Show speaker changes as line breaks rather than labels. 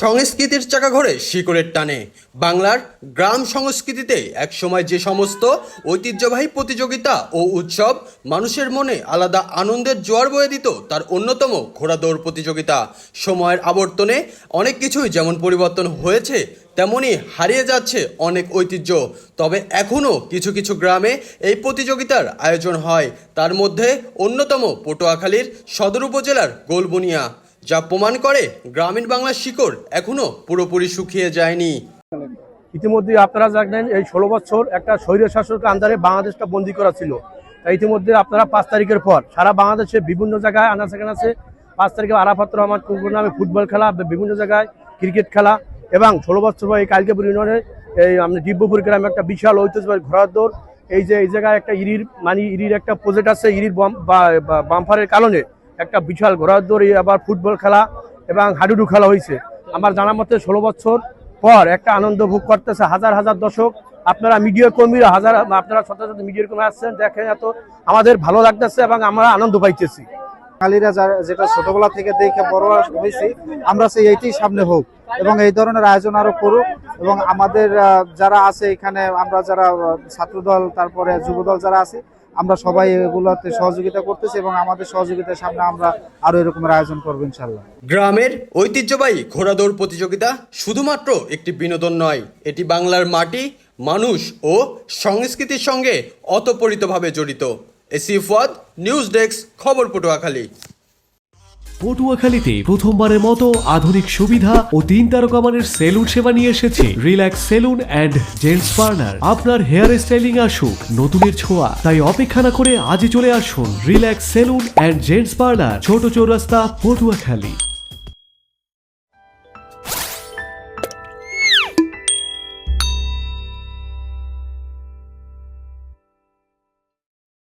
সংস্কৃতির চাকা ঘরে শিকড়ের টানে। বাংলার গ্রাম সংস্কৃতিতে একসময় যে সমস্ত ঐতিহ্যবাহী প্রতিযোগিতা ও উৎসব মানুষের মনে আলাদা আনন্দের জোয়ার বয়ে দিত, তার অন্যতম ঘোড়া দৌড় প্রতিযোগিতা। সময়ের আবর্তনে অনেক কিছুই যেমন পরিবর্তন হয়েছে তেমনই হারিয়ে যাচ্ছে অনেক ঐতিহ্য। তবে এখনও কিছু কিছু গ্রামে এই প্রতিযোগিতার আয়োজন হয়। তার মধ্যে অন্যতম পটুয়াখালীর সদর উপজেলার গোলবুনিয়া। যা প্রমাণ করে গ্রামীণ বাংলার শিকড় এখনও পুরোপুরি শুকিয়ে যায়নি।
ইতিমধ্যে আপনারা জানেন, এই ষোলো বছর একটা স্বৈর শাসকের আন্দারে বাংলাদেশটা বন্দি করা ছিল। ইতিমধ্যে আপনারা পাঁচ তারিখের পর সারা বাংলাদেশে বিভিন্ন জায়গায় আনাচে কানাচে পাঁচ তারিখে আরাফাত রহমান কুকুর নামে ফুটবল খেলা, বিভিন্ন জায়গায় ক্রিকেট খেলা এবং ষোলো বছর পর এই কালকেপুর ইউনিয়নের এই আমরা দিব্যপুর গ্রামে একটা বিশাল ঐতিহ্যবাহী ঘোড়ার দৌড়। এই যে, এই জায়গায় একটা ইরির মানে ইরির একটা প্রজেক্ট আছে, ইরির বাম্পারের কারণে একটা বিশাল ঘোড়ার দৌড় আবার ফুটবল খেলা এবং হাডুডু খেলা হয়েছে। আমার জানা মতে ষোলো বছর পর একটা আনন্দ ভোগ করতেছে হাজার হাজার দর্শক। আপনারা মিডিয়া কর্মীরা, হাজার, আপনারা শত শত মিডিয়ার কর্মী আসছেন, দেখেন এত আমাদের ভালো লাগতেছে এবং আমরা আনন্দ পাইতেছি।
যেটা ছোটবেলা থেকে দেখে বড় হয়েছি, আমরা সেই এইটাই সামনে হোক এবং এই ধরনের আয়োজন আরও করুক এবং আমাদের যারা আছে এখানে, আমরা যারা ছাত্রদল, তারপরে যুবদল যারা আছে আমরা সবাই এগুলোতে সহযোগিতা করতেছি এবং আমাদের সহযোগিতার সামনে আমরা আরও এরকমের আয়োজন করব ইনশাল্লাহ
গ্রামের ঐতিহ্যবাহী ঘোড়াদৌড় প্রতিযোগিতা শুধুমাত্র একটি বিনোদন নয়, এটি বাংলার মাটি, মানুষ ও সংস্কৃতির সঙ্গে অতপরিতভাবে জড়িত। এসি ফুয়াদ, নিউজ ডেস্ক, খবর পটুয়াখালী।
পটুয়াখালীতে প্রথমবারের মতো আধুনিক সুবিধা ও তিন তারকা মানের সেলুন সেবা নিয়ে এসেছে relax salon and gents parlour. আপনার হেয়ার স্টাইলিং আসুক, নতুনের ছোঁয়া, তাই অপেক্ষা না করে আজই চলে আসুন relax salon and gents parlour, ছোট চৌরাস্তা পটুয়াখালী।